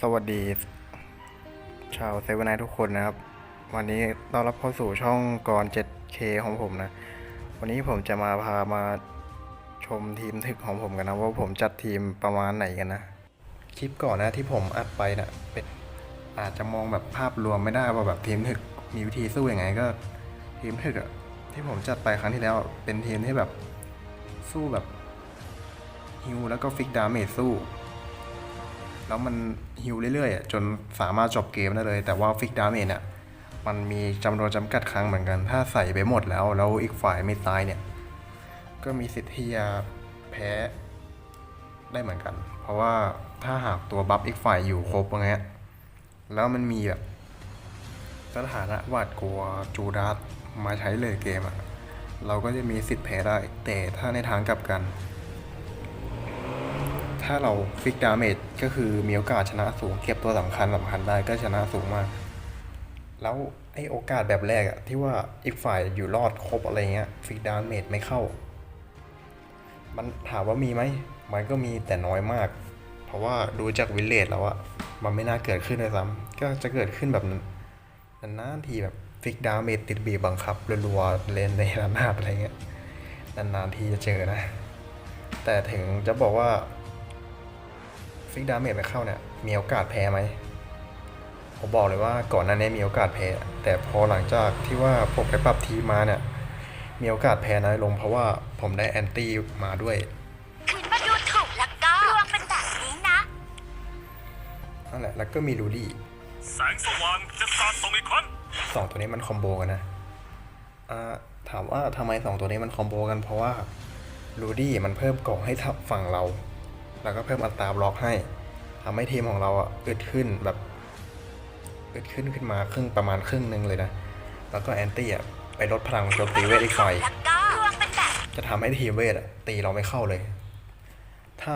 สวัสดี ชาวเซเว่นไนทุกคนนะครับ วันนี้ต้อนรับเข้าสู่ช่องกร 7K ของผมนะ วันนี้ผมจะมาพามาชมทีมถึกของผมกันนะ ว่าผมจัดทีมประมาณไหนกันนะ คลิปก่อนนะที่ผมอัดไปนะเป็นอาจจะมองแบบภาพรวมไม่ได้ว่าแบบทีมถึกมีวิธีสู้ยังไงก็ ทีมถึกอะที่ผมจัดไปครั้งที่แล้วเป็นทีมที่แบบสู้แบบฮิวแล้วก็ฟิกดาเมจสู้ แล้วมันฮิวเรื่อยๆจนสามารถจบเกมได้เลย แต่ว่าฟิกดาเมจเนี่ยมันมีจำนวนจำกัดครั้งเหมือนกัน ถ้าใส่ไปหมดแล้ว แล้วอีกฝ่ายไม่ตายเนี่ย ก็มีสิทธิ์ที่จะแพ้ได้เหมือนกัน เพราะว่าถ้าหากตัวบัฟอีกฝ่ายอยู่ครบอย่างเงี้ยแล้วมันมีแบบสถานะหวาดกลัวจูดัสมาใช้เลยเกมอะเราก็จะมีสิทธิ์แพ้ได้ แต่ถ้าในทางกลับกัน ถ้าเราฟิกดาเมจก็คือมีโอกาสชนะสูง เก็บตัวสำคัญสำคัญได้ก็ชนะสูงมาก แล้วไอ้โอกาสแบบแรกอะที่ว่าอีกฝ่ายอยู่รอดครบอะไรเงี้ยฟิกดาเมจไม่เข้า มันถามว่ามีไหมมันก็มีแต่น้อยมาก เพราะว่าดูจากวิลเลจแล้วอะมันไม่น่าเกิดขึ้นเลยซ้ำก็จะเกิดขึ้นแบบนั้นนานทีแบบฟิกดาเมจติดบีบบังคับรัวๆเลนในระนาดอะไรเงี้ยนานๆทีจะเจอนะ แต่ถึงจะบอกว่า ฟิกดาเมจไม่เข้าเนี่ยมีโอกาสแพ้ไหมผมบอกเลยว่าก่อนหน้านี้มีโอกาสแพ้ แต่พอหลังจากที่ว่าผมไปปรับทีมมาเนี่ยมีโอกาสแพ้น้อยลงเพราะว่าผมได้แอนตี้มาด้วยคืนมาดูถูกแล้วก็รวมเป็นแบบนี้นะนั่นแหละแล้วก็มีลูดี้แสงสว่างจะสาดส่องอีกครั้งสองตัวนี้มันคอมโบกันนะอ่าถามว่าทำไมสองตัวนี้มันคอมโบกันเพราะว่าลูดี้มันเพิ่มเกาะให้ทับฝั่งเรา แล้วก็เพิ่มอัตราบล็อกให้ทำให้ทีมของเราอะอึดขึ้นแบบอึดขึ้นขึ้นมาครึ่งประมาณครึ่งหนึ่งเลยนะ แล้วก็แอนตี้อะไปลดพลังโจมตีเวทอีกฝ่ายจะทำให้ทีมเวทอะตีเราไม่เข้าเลย ถ้า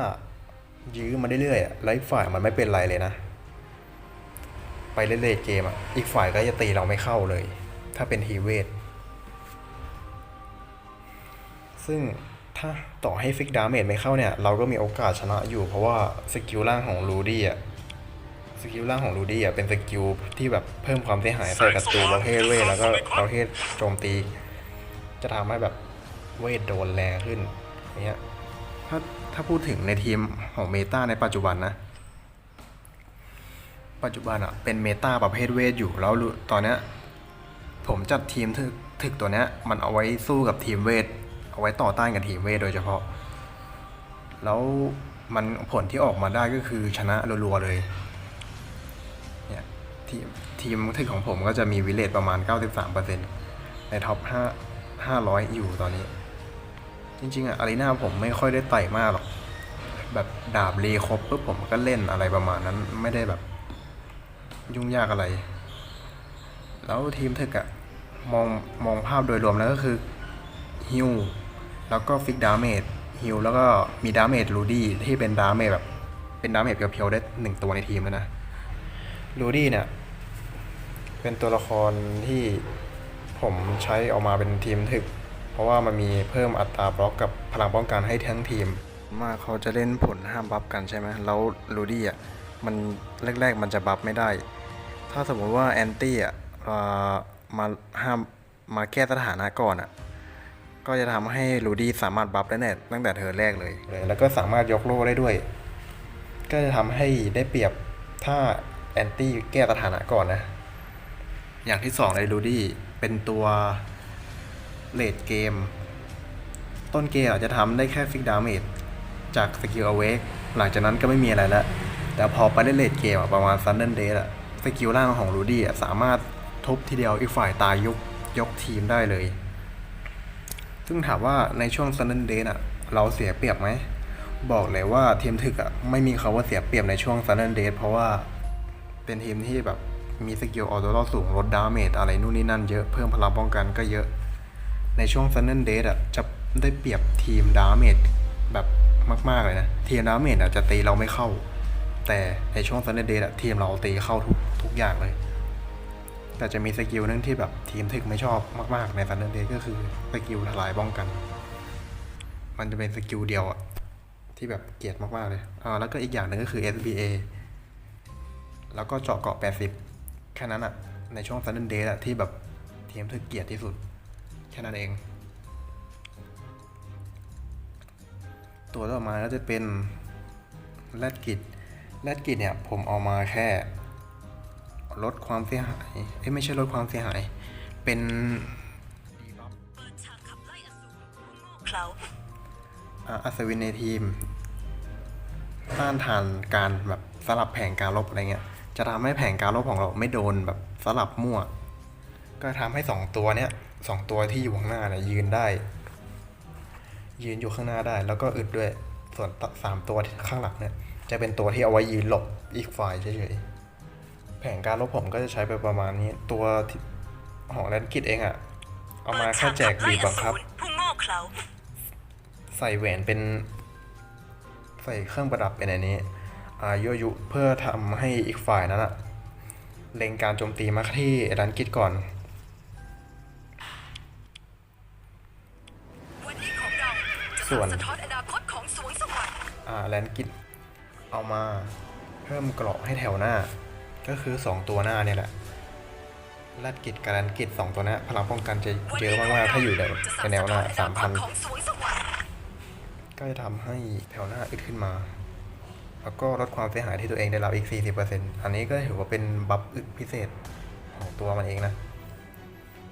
ยื้อมาเรื่อยๆอะแล้วอีกฝ่ายมันไม่เป็นไรเลยนะ ไปเรื่อยๆเกมอะอีกฝ่ายก็จะตีเราไม่เข้าเลย ถ้าเป็นทีเวทซึ่ง ถ้าต่อให้ฟิกดาเมจไม่เข้าเนี่ย เราก็มีโอกาสชนะอยู่ เพราะว่าสกิลล่างของลูดี้อะสกิลล่างของลูดี้อะเป็นสกิลที่แบบเพิ่มความเสียหายใส่ศัตูประเภทเวทแล้วก็ประเภทโจมตี จะทำให้แบบเวทโดนแรงขึ้นอย่างเงี้ยถ้าถ้าพูดถึงในทีมของเมตาในปัจจุบันนะ ปัจจุบันอะเป็นเมตาประเภทเวทอยู่แล้วตอนเนี้ยผมจัดทีมถึกถึกตัวเนี้ยมันเอาไว้สู้กับทีมเวท เอาไว้ต่อต้านกับทีมเวทโดยเฉพาะ แล้วมันผลที่ออกมาได้ก็คือชนะรัวๆเลยเนี่ยทีมทีมถึกของผมก็จะมีวิเลตประมาณ 93%ในท็อป5 500 อยู่ตอนนี้ จริงๆอะอารีนาผมไม่ค่อยได้ไต่มากหรอก แบบดาบรีครบปุ๊บผมก็เล่นอะไรประมาณนั้นไม่ได้แบบยุ่งยากอะไร แล้วทีมเทคอะมองมองภาพโดยรวมแล้วก็คือฮิว แล้วก็ฟิกดาเมจฮิวแล้วก็มีดาเมจลูดี้ที่เป็นดาเมจแบบเป็นดาเมจเพียวๆได้หนึ่งตัวในทีมแล้วนะลูดี้เนี่ย เป็นตัวละครที่ผมใช้ออกมาเป็นทีมถึก เพราะว่ามันมีเพิ่มอัตราบล็อกกับพลังป้องกันให้ทั้งทีม มาเขาจะเล่นผลห้ามบัฟกันใช่ไหมแล้วลูดี้อะมันแรกๆมันจะบัฟไม่ได้ ถ้าสมมติว่าแอนตี้อะมาห้ามมาแก้สถานะก่อนอะ ก็จะทำให้ลูดี้สามารถบัฟได้แน่ตั้งแต่เธอแรกเลย แล้วก็สามารถยกโล่ได้ด้วย ก็จะทำให้ได้เปรียบถ้าแอนตี้แก้สถานะก่อนนะ อย่างที่สองเลยลูดี้เป็นตัวเลดเกม ต้นเกมอาจจะทำได้แค่ฟิกดาเมจจากสกิลอเวกหลังจากนั้นก็ไม่มีอะไรแล้วแต่พอไปเล่นเลดเกมประมาณซันเดนเดย์อะสกิลล่างของรูดี้สามารถทุบทีเดียวอีกฝ่ายตายยกยกทีมได้เลย ซึ่งถามว่าในช่วงซันเดนเดย์อะเราเสียเปรียบไหม บอกเลยว่าทีมถึกอะไม่มีคาว่าเสียเปรียบในช่วงซันเดนเดย์เพราะว่าเป็นทีมที่แบบมีสกิลออโต้รอสูงลดดาเมจอะไรนู่นนี่นั่นเยอะเพิ่มพลังป้องกันก็เยอะ ในช่วงซันเดนเดย์อะจะได้เปรียบทีมดาเมจแบบมาก ๆ เลยนะ ทีมดาเมจอะจะตีเราไม่เข้า แต่ในช่วงซันเดนเดย์อะทีมเราตีเข้าทุกทุกอย่างเลย แต่จะมีสกิลนึงที่แบบทีมถึกไม่ชอบมาก ๆ ในซันเดนเดย์ก็คือสกิลทลายป้องกัน มันจะเป็นสกิลเดียวอะที่แบบเกลียดมาก ๆ เลยอ่าแล้วก็อีกอย่างหนึ่งก็คือ SBA แล้วก็เจาะเกาะ 80 แค่นั้นอะในช่วงซันเดนเดย์อะที่แบบทีมถึกเกลียรติที่สุด แค่นั้นเอง ตัวต่อมาก็จะเป็นแรดกิจแรดกิจเนี่ยผมเอามาแค่ ลดความเสียหายเอ้ไม่ใช่ลดความเสียหาย เป็นเปิดฉากขับไล่อสูรผู้โง่เขลาอ่าอัศวินในทีมต้านทานการแบบสลับแผงการลบอะไรเงี้ย จะทำให้แผงการลบของเราไม่โดนแบบสลับมั่ว ก็ทำให้สองตัวเนี้ยสองตัวที่อยู่ข้างหน้าเนี่ยยืนได้ ยืนอยู่ข้างหน้าได้ แล้วก็อึดด้วย ส่วนสามตัวข้างหลังเนี่ยจะเป็นตัวที่เอาไว้ยืนหลบอีกฝ่ายเฉยๆ ผงการลบผมก็จะใช้ไปประมาณนี้ ตัวที่ของแลนกิตเองอะเอามาแค่แจกบีบบังคับ ใส่แหวนเป็น ใส่เครื่องประดับเป็นอันนี้อายุยุเพื่อทำให้อีกฝ่ายนั้นอะเล็งการโจมตีมาที่รันกิจก่อนส่วนอ่าแลนกิจเอามาเพิ่มเกราะให้แถวหน้า ก็คือ 2 ตัวหน้าเนี่ยแหละแลนกิจกับแลนกิจสองตัวหน้พลังป้องกันจะเยอะมากๆถ้าอยู่ในในแนวหน้าสั่งสะท้อนอนาคต3,000ก็จะทำให้แถวหน้าอึดขึ้นมา แล้วก็ลดความเสียหายที่ตัวเองได้รับอีก 40%อันนี้ก็ถือว่าเป็นบัฟอึดพิเศษของตัวมันเองนะ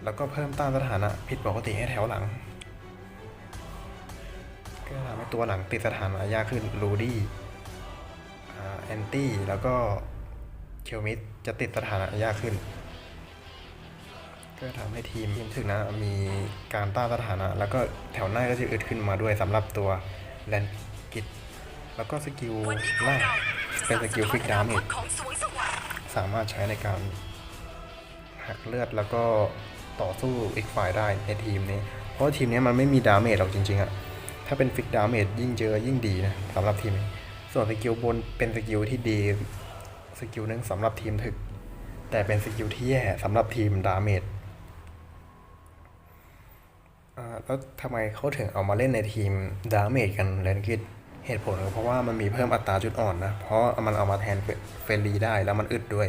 แล้วก็เพิ่มต้านสถานะผิดปกติให้แถวหลัง ก็ทำให้ตัวหลังติดสถานะยากขึ้นรูดี้แอนตี้แล้วก็ เคลมิสจะติดสถานะยากขึ้น ก็ทำให้ทีมทีมถึงนะมีการต้านสถานะ แล้วก็แถวหน้าก็จะอึดขึ้นมาด้วยสำหรับตัวแลนกิตแล้วก็สกิลวันนี้ของล่างเป็นสกิลฟิกดามอจนาคตสามารถใช้ในการหักเลือดแล้วก็ต่อสู้อีกฝ่ายได้ในทีมนี้ เพราะว่าทีมนี้มันไม่มีดาเมจหรอกจริงๆอะถ้าเป็นฟิกดาเมจยิ่งเจอยิ่งดีนะสำหรับทีมนี้ส่วนสกิลบนเป็นสกิลที่ดี สกิลหนึ่งสำหรับทีมถึก แต่เป็นสกิลที่แย่สำหรับทีมดาเมจแล้วทำไมเขาถึงเอามาเล่นในทีมดาเมจกันแลนกิดเหตุผลก็เพราะว่ามันมีเพิ่มอัตราจุดอ่อนนะ เพราะมันเอามาแทนเฟรนลีได้แล้วมันอึดด้วย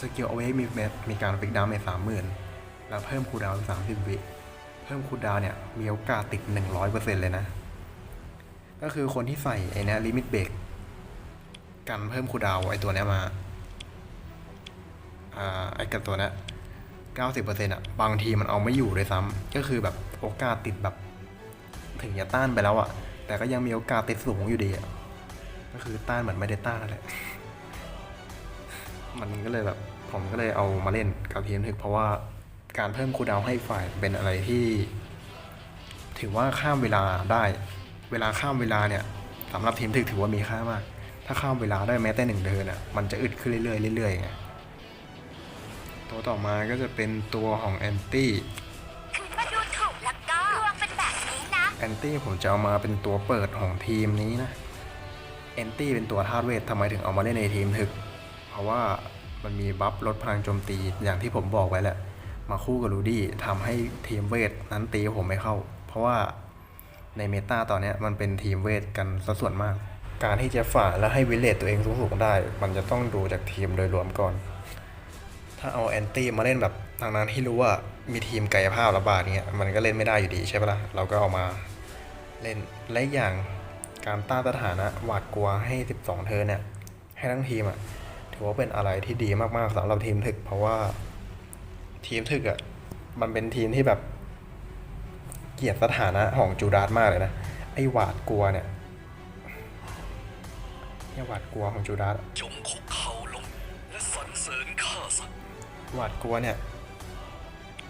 สกิลเอาไว้มีมีการฟิกดาเมจสามหมื่นแล้วเพิ่มคูดาวสามสิบวิ เพิ่มคูดาวเนี่ยมีโอกาสติดหนึ่งร้อยเปอร์เซ็นต์เลยนะ ก็คือคนที่ใส่ไอ้นี้ลิมิตเบรก กันเพิ่มคูดาวไอตัวเนี้ยมาอ่าไอกับตัวเนี้ย90%อะบางทีมันเอาไม่อยู่เลยซ้ำก็คือแบบโอกาสติดแบบ ถึงจะต้านไปแล้วอะ แต่ก็ยังมีโอกาสติดสูงอยู่ดีอะก็คือต้านเหมือนไม่ได้ต้านนั่นแหละมันก็เลยแบบผมก็เลยเอามาเล่นกับทีมถึกเพราะว่าการเพิ่มคูดาวให้ฝ่ายเป็นอะไรที่ ถือว่าข้ามเวลาได้ เวลาข้ามเวลาเนี่ยสำหรับทีมถึกถือว่ามีค่ามาก ถ้าข้ามเวลาได้แม้แต่หนึ่งเดือนอะ มันจะอึดขึ้นเรื่อยๆเรื่อยๆไงตัวต่อมาก็จะเป็นตัวของแอนตี้คืนมาดูถูกแล้วก็ดวงเป็นแบบนี้นะ แอนตี้ผมจะเอามาเป็นตัวเปิดของทีมนี้นะแอนตี้เป็นตัวธาตุเวททำไมถึงเอามาเล่นในทีมถึก เพราะว่ามันมีบัฟลดพลังโจมตีอย่างที่ผมบอกไว้แหละ มาคู่กับลูดี้ทำให้ทีมเวทนั้นตีผมไม่เข้า เพราะว่าในเมตาตอนเนี้ยมันเป็นทีมเวทกันซะส่วนมาก การที่จะฝ่าและให้วิเลตตัวเองสูงๆได้ มันจะต้องดูจากทีมโดยรวมก่อน ถ้าเอาแอนตี้มาเล่นแบบทางนั้นที่รู้ว่ามีทีมกายภาพระบาดเนี้ยมันก็เล่นไม่ได้อยู่ดีใช่ปะล่ะเราก็เอามาเล่นและอีกอย่างการต้านสถานะหวาดกลัวให้ 12 เธอเนี่ย ให้ทั้งทีมอะถือว่าเป็นอะไรที่ดีมากๆสำหรับทีมถึก เพราะว่าทีมถึกอะมันเป็นทีมที่แบบเกลียดสถานะของจูดาสมากเลยนะไอ้หวาดกลัวเนี่ย ไอ้หวาดกลัวของจูดาสจงคุกเข่าลงและสรรเสริญข้าสัตว์หวาดกลัวเนี่ย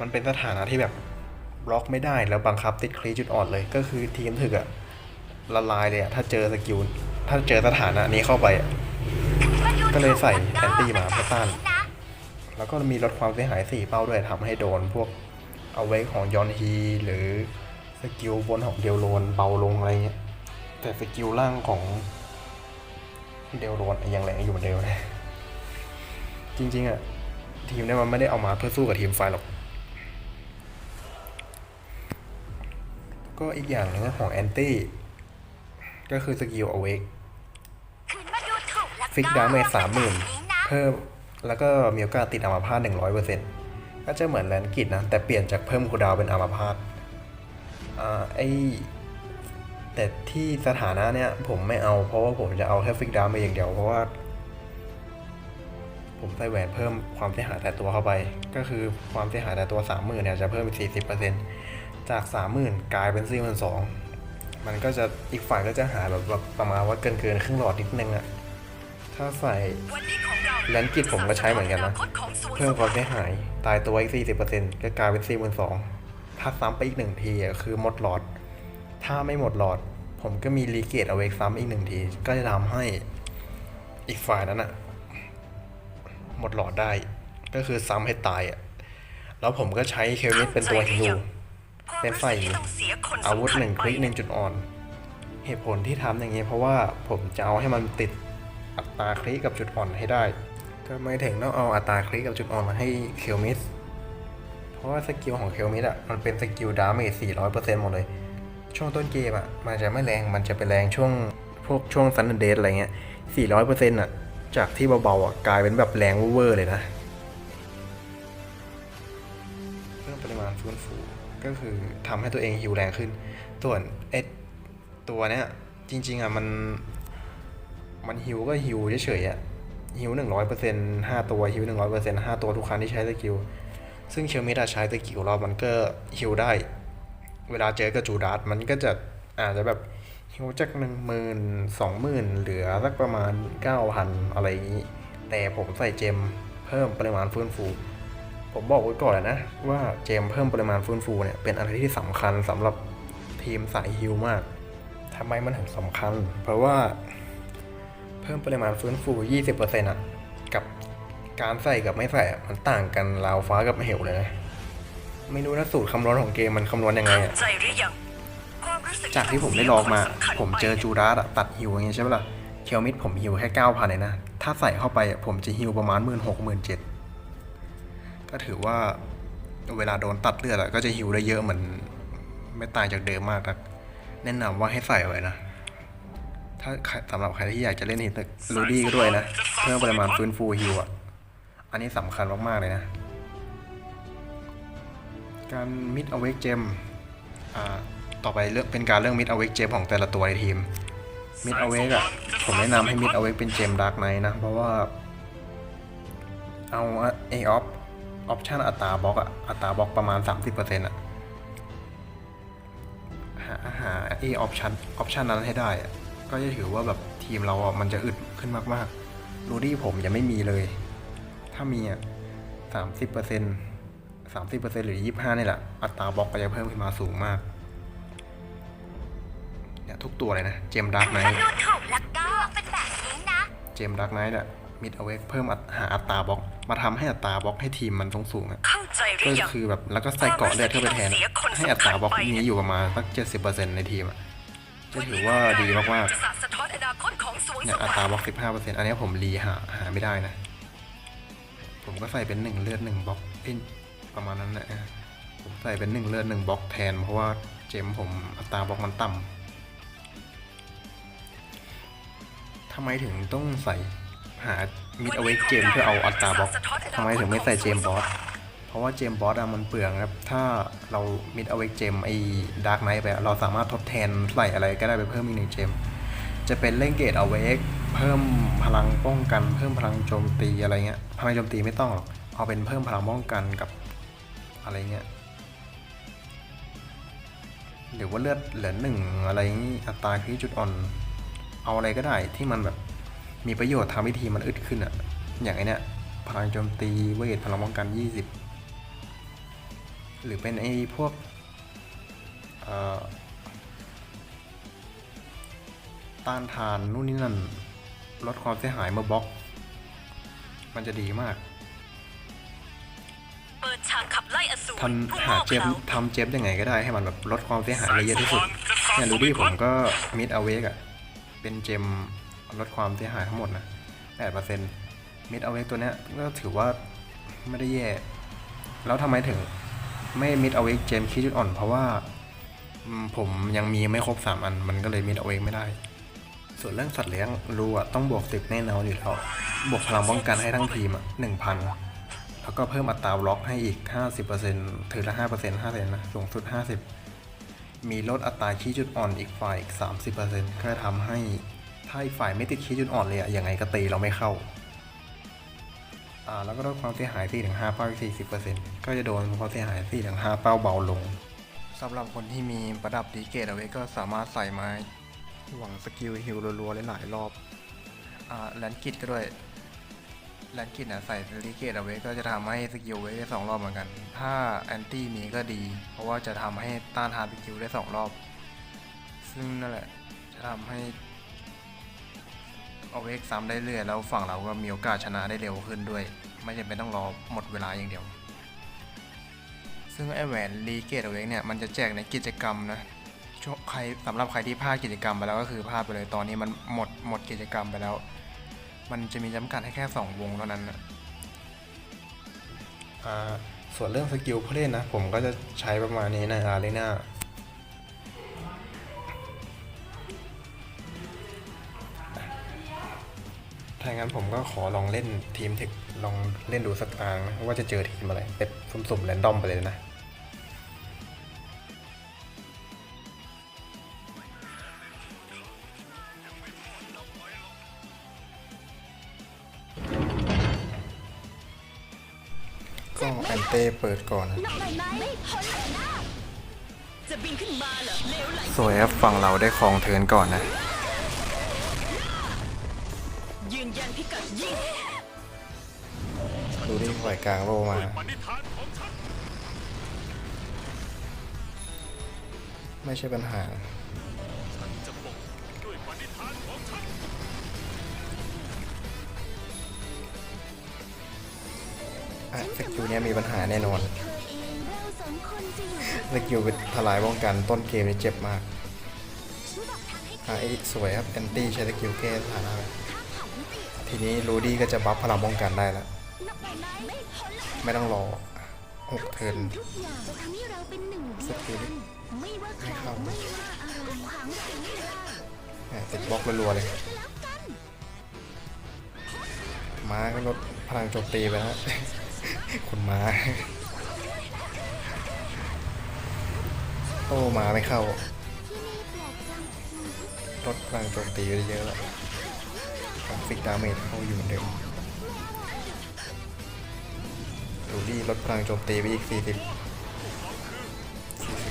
มันเป็นสถานะที่แบบบล็อกไม่ได้แล้วบังคับติดคลีจุดอ่อนเลย ก็คือทีมถึกอะละลายเลยอะถ้าเจอสกิลถ้าเจอสถานะนี้เข้าไปอะก็เลยใส่แอนตี้มาเพื่อต้าน แล้วก็มีลดความเสียหายสี่เป้าด้วยทำให้โดนพวกเอาไว้ของยอนฮีหรือสกิลบนของเดลโลนเบาลงอะไรเงี้ยแต่สกิลล่างของ เดลโลนยังแรงอยู่เหมือนเดิมเลยจริงๆอะทีมเนี้มันไม่ได้เอามาเพื่อสู้กับทีมไฟหรอก ก็อีกอย่างนึงของแอนตี้ก็คือสกิลเอาเวกฟิกดาเมจ30,000ดวงเป็นเพิ่มแล้วก็มีโอกาสติดอัมพาตหนึ่งร้อยเปอร์เซ็นต์ก็จะเหมือนแลนกิจนะ แต่เปลี่ยนจากเพิ่มคูดาวเป็นอัมพาตอ่าไอ แต่ที่สถานะเนี่ยผมไม่เอาเพราะว่าผมจะเอาแค่ฟิกดาวน์มาอย่างเดียวเพราะว่า ผมใส่แหวนเพิ่มความเสียหายแต่ตัวเข้าไป ก็คือความเสียหายแต่ตัวสามหมื่นเนี่ยจะเพิ่มเป็นสี่สิบเปอร์เซ็นต์จากสามหมื่นกลายเป็นสี่หมื่นสองมันก็จะอีกฝ่ายก็จะหาแบบแบบประมาณว่าเกินเกินครึ่งหลอดนิดนึงอะถ้าใส่วันนี้ของเราแลนกิจผมก็ใช้เหมือนกันนะ เพิ่มความเสียหายตายตัวอีกสี่สิบเปอร์เซ็นต์ก็กลายเป็นสี่หมื่นสองถ้าซ้ำไปอีกหนึ่งทีอะคือหมดหลอด ถ้าไม่หมดหลอด ผมก็มีรีเกตเอาไว้ซ้ำอีกหนึ่งที ก็จะทำให้อีกฝ่ายนั้นอะหมดหลอดได้ ก็คือซ้ำให้ตายอะแล้วผมก็ใช้เคลวิสเป็นตัวฮิวเป็นไฟความรู้สึกที่ต้องเสียคนอาวุธสำคัญหนึ่งคลิกไปหนึ่งจุดอ่อน เหตุผลที่ทำอย่างนี้เพราะว่าผมจะเอาให้มันติดอัตราคลิกกับจุดอ่อนให้ได้ทำไมถึงต้องเอาอัตราคลิกกับจุดอ่อนมาให้เคลมิส เพราะว่าสกิลของเคลมิสอะมันเป็นสกิลดาเมจ400%หมดเลย ช่วงต้นเกมอะ มันจะไม่แรง มันจะไปแรงช่วงพวกช่วงซันเดสอะไรเงี้ย 400%อะ จากที่เบาๆอะกลายเป็นแบบแรงเวอร์เลยนะเพิ่มปริมาณฟื้นฟูก็คือทำให้ตัวเองฮิวแรงขึ้น ส่วนไอตัวเนี้ยจริง ๆอะมันมันฮิวก็ฮิวเฉยๆอะฮิวหนึ่งร้อยเปอร์เซ็นต์ห้าตัวฮิวหนึ่งร้อยเปอร์เซ็นต์ห้าตัวทุกครั้งที่ใช้สกิล ซึ่งเชลมิดใช้สกิลเรามันก็ฮิวได้ เวลาเจอกับจูดาสมันก็จะอาจจะแบบฮิวจากหนึ่งหมื่นสองหมื่นเหลือสักประมาณเก้าพันอะไรอย่างนี้ แต่ผมใส่เจมเพิ่มปริมาณฟื้นฟู ผมบอกไว้ก่อนเลยนะ ว่าเจมเพิ่มปริมาณฟื้นฟูเนี่ยเป็นอะไรที่สำคัญสำหรับทีมสายฮิลมากทำไมมันถึงสำคัญ เพราะว่าเพิ่มปริมาณฟื้นฟู 20%อะกับการใส่กับไม่ใส่อะมันต่างกันราวฟ้ากับเหวเลยนะ ไม่รู้นะสูตรคำนวณของเกมมันคำนวณยังไงเข้าอะใจหรือยังความรู้สึกจากที่ผมได้ลองมาผมเจอจูดาสอะตัดฮิวอย่างเงี้ยใช่ไหมล่ะเคียวมิดผมฮิวแค่เก้าพันเลยนะ ถ้าใส่เข้าไปอะผมจะฮิวประมาณหมื่นหกหมื่นเจ็ดก็ถือว่าเวลาโดนตัดเลือดอะก็จะฮิวได้เยอะเหมือน ไม่ต่างจากเดิมมากนะแนะนำว่าให้ใส่ไว้นะ ถ้าใครสำหรับใครที่อยากจะเล่นฮิตลูดี้ก็ด้วยนะ เพิ่มปริมาณฟื้นฟูฮิวอะอันนี้สำคัญมากๆเลยนะ การมิดเอาเวกเจมต่อไปเลือกเป็นการเรื่องมิดเอาเวกเจมของแต่ละตัวในทีมมิดเอาเวกอะผมแนะนำให้มิดเอาเวกเป็นเจมดาร์กไนนะ เพราะว่า เอาเอออฟออปชันอัตราบล็อกอะอัตราบล็อกประมาณ 30%อะหาหาเอออปชันออปชันนั้นให้ได้อะก็จะถือว่าแบบทีมเราอะมันจะอึดขึ้นมากๆรูดี้ผมยังไม่มีเลย ถ้ามีอะสามสิบเปอร์เซ็นต์ สามสิบเปอร์เซ็นต์หรือยี่ห้านี่แหละ อัตราบล็อกก็จะเพิ่มขึ้นมาสูงมาก เนี่ยทุกตัวเลยนะ เจมดาร์กไนถ้าท์ดูถูกแล้วก็เป็นแบบนี้นะเจมดาร์กไนท์อะมิดเอาไว้เพิ่มอัตหาอัตราบล็อก มาทำให้อัตราบล็อกให้ทีมมันสูงสูงๆอะเข้าใจหรืก็อยังคือแบบแล้วก็ใส่เกาะเลือดเข้าไปแทนอะให้อัตราบล็อกนี้อยู่ประมาณสักเจ็ดสิบเปอร์เซ็นต์ในทีมอะจะถือว่าดีมากๆจะสะท้อนอนาคตของสวนเนี่ยสอัวรตรารค์บล็อกสิบห้าเปอร์เซ็นต์อันนี้ผมรีหาหาไม่ได้นะ ผมก็ใส่เป็นหนึ่งเลือดหนึ่งบล็อกเอ้ย ประมาณนั้นแหละผมใส่เป็นหนึ่งเลือดหนึ่งบล็อกแทน เพราะว่าเจมผมอัตราบล็อกมันต่ำทำไมถึงต้องใส่หามิดเอาไว้เจมเพื่อเอาอัตราบล็อกทำไมถึงไม่ใส่เจมบอสเพราะว่าเจมบอสอะมันเปลืองครับ ถ้าเรามิดเอาไว้เจมไอ้ดาร์กไนท์ไป เราสามารถทดแทนใส่อะไรก็ได้ไปเพิ่มอีกหนึ่งเจม จะเป็นเล่นเกตเอาเวกเพิ่มพลังป้องกัน เพิ่มพลังโจมตีอะไรเงี้ยพลังโจมตีไม่ต้องหรอกเอาเป็นเพิ่มพลังป้องกันกับ อะไรเงี้ยหรือว่าเลือดเหลือหนึ่งอะไรงี้อัตราที่จุดอ่อน เอาอะไรก็ได้ที่มันแบบมีประโยชน์ทำให้ทีมันอึดขึ้นอะอย่างไอเนี้ยพลังโจมตีเวทพลังป้องกัน 20 หรือเป็นไอ้พวกต้านทานนู่นนี่นั่นลดความเสียหายเมื่อบล็อก มันจะดีมาก เปิดฉากขับไล่อสูรทันผู้หาเจมทำเจมยังไงก็ได้ให้มันแบบลดความเสียหายได้เยอะที่สุดเนี่ยดูดิผมก็มิดเอาเวกอะเป็นเจมลดความเสียหายทั้งหมดนะแปดเปอร์เซ็นต์มิดเอาเวกตัวเนี้ยก็ถือว่าไม่ได้แย่ แล้วทำไมถึงไม่มิดเอาเวกเจมคีจุดอ่อน เพราะว่าผมยังมีไม่ครบสามอัน มันก็เลยมิดเอาเวกไม่ได้ ส่วนเรื่องสัตว์เลี้ยงรู้อะต้องบวกสิบแน่นอนอยู่แล้วบวกพลังป้องกันให้ทั้งทีมอะหนึ่งพัน แล้วก็เพิ่มอัตราบล็อกให้อีก 50%ถือละ 5% 5%นะ สูงสุด 50 มีลดอัตราขี้จุดอ่อนอีกฝ่ายอีก 30%ก็ทำให้ถ้าอีกฝ่ายไม่ติดขี้จุดอ่อนเลยอะยังไงก็ตีเราไม่เข้า อ่า แล้วก็ลดความเสียหาย4-5เป้าอีก40%ก็จะโดนความเสียหาย4-5เป้าเบาลง สำหรับคนที่มีประดับดีเกตเอาไว้ก็สามารถใส่มาหวังสกิลฮิลรัวๆหลายๆรอบ อ่าแลนกิตก็ด้วย แลนกิตนะใส่ดีเกตเอาไว้ก็จะทำให้สกิลไว้ได้สองรอบเหมือนกัน ถ้าแอนตี้มีก็ดี เพราะว่าจะทำให้ต้านทานสกิลได้สองรอบ ซึ่งนั่นแหละจะทำให้เอาเวกซ้ำได้เรื่อยแล้วฝั่งเราก็มีโอกาสชนะได้เร็วขึ้นด้วย ไม่จำเป็นต้องรอหมดเวลาอย่างเดียว ซึ่งไอแหวนรีเกตเอาเวกเนี่ยมันจะแจกในกิจกรรมนะใครสำหรับใครที่พลาดกิจกรรมไปแล้วก็คือพลาดไปเลยตอนนี้มันหมดหมดกิจกรรมไปแล้ว มันจะมีจำกัดให้แค่ 2 วงเท่านั้นนะอ่าส่วนเรื่องสกิลผู้เล่นนะ ผมก็จะใช้ประมาณนี้ในอารีนาถ้าอย่างนั้นผมก็ขอลองเล่นทีมเทคลองเล่นดูสักทางนะว่าจะเจอทีมอะไรเป็นสุ่มๆแรนดอมไปเลยนะ ก็แอนเต้เปิดก่อนนะนกใบไม้ไม่พ้นหน้าจะบินขึ้นมาเหรอเลวไหลสวยครับฝั่งเราได้ครองเทิร์นก่อนนะยืนยันพิกัดยิงดูที่ปล่อยกลางโลมาปณิธานของฉันไม่ใช่ปัญหา อะสกิลเนี้ยมีปัญหาแน่นอนเธอเองเราสองคนจะอยู่สกิลเป็นทลายป้องกันต้นเกมนี่เจ็บมากอะไอ้สวยครับแอนตี้ใช้สกิลแก้สถานะทีนี้รูดี้ก็จะบัฟพลังป้องกันได้แล้ว ไม่ต้องรอหกเทินทุกอย่างจะทำให้เราเป็นหนึ่งเดียวกันไม่เข้าไม่ว่าอะไรขวางสิ่งไม่ได้อะติดบล็อกรัวๆเลย มาก็ลดพลังโจมตีไปนะ คุณม้าโอ้มาไม่เข้าที่นี่แปลกจังลดพลังโจมตีไปเยอะแล้วฟิกดาเมจเข้าอยู่เหมือนเดิมดูดีลดพลังโจมตีไปอีก 40 40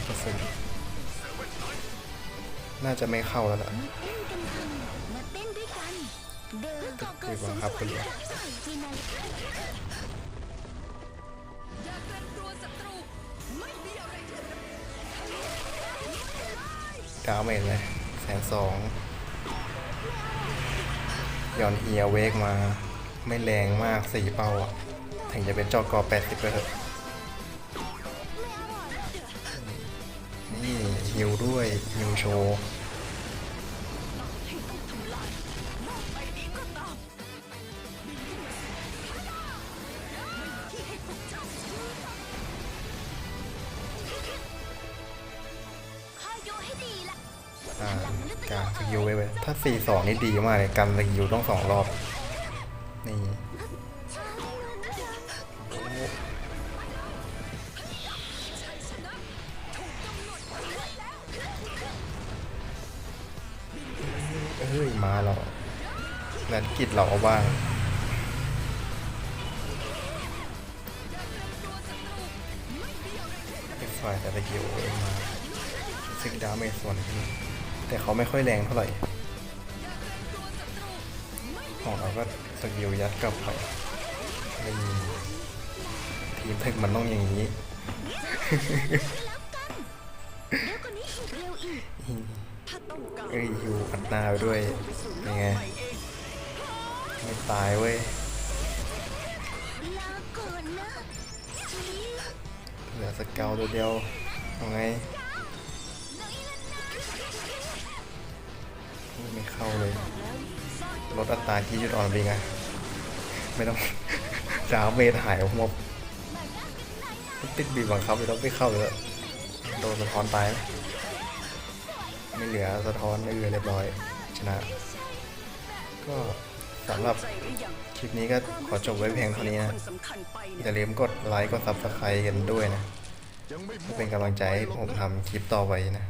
เปอร์เซ็นต์น่าจะไม่เข้าแล้วล่ะมาเต้นกันทันมาเต้นด้วย ดาเมจเลยแสนสองย้อนเอียเวกมา ไม่แรงมากสี่เป้าอะถึงจะเป็นจอกอ80ไปเถอะนี่ฮิวด้วยฮิวโชว์ ไว้ไว้ถ้า4-2นี่ดีมากเลยกันสกิลต้องสองรอบ นี่เอ้ย มาแล้วแลนกิจเราเอาบ้างเป็นฝ่ายแต่ตะเกียวเองมาซิกดาเมจส่วนขึ้นแต่เขาไม่ค่อยแรงเท่าไหร่ ของเราก็สกิลยัดกลับไปไม่มีทีมเทคมันต้องอย่างนี้เร็วกว่านี้อีกเร็วอีกถ้าต้อยฮิวอัดนาด้วยเป็นไงไงไม่ตายเว้ยเหลือสเกลตัวเดียวเอาไงไม่เข้าเลย ลดอัตราที่จุดอ่อนไปไงไม่ต้องดาวเมจหายหมดติดบีบบังคับไม่ต้องไม่เข้าเลยอะโดนสะท้อนตายไม่เหลือสะท้อนไม่เหลือเรียบร้อยชนะ ก็สำหรับคลิปนี้ก็ขอจบไว้เพียงเท่านี้นะอเนี่ยย่าลืมกดไลค์กดซับสไครต์กันด้วยนะเพื่อเป็นกำลังใจให้ผมทำคลิปต่อไปนะ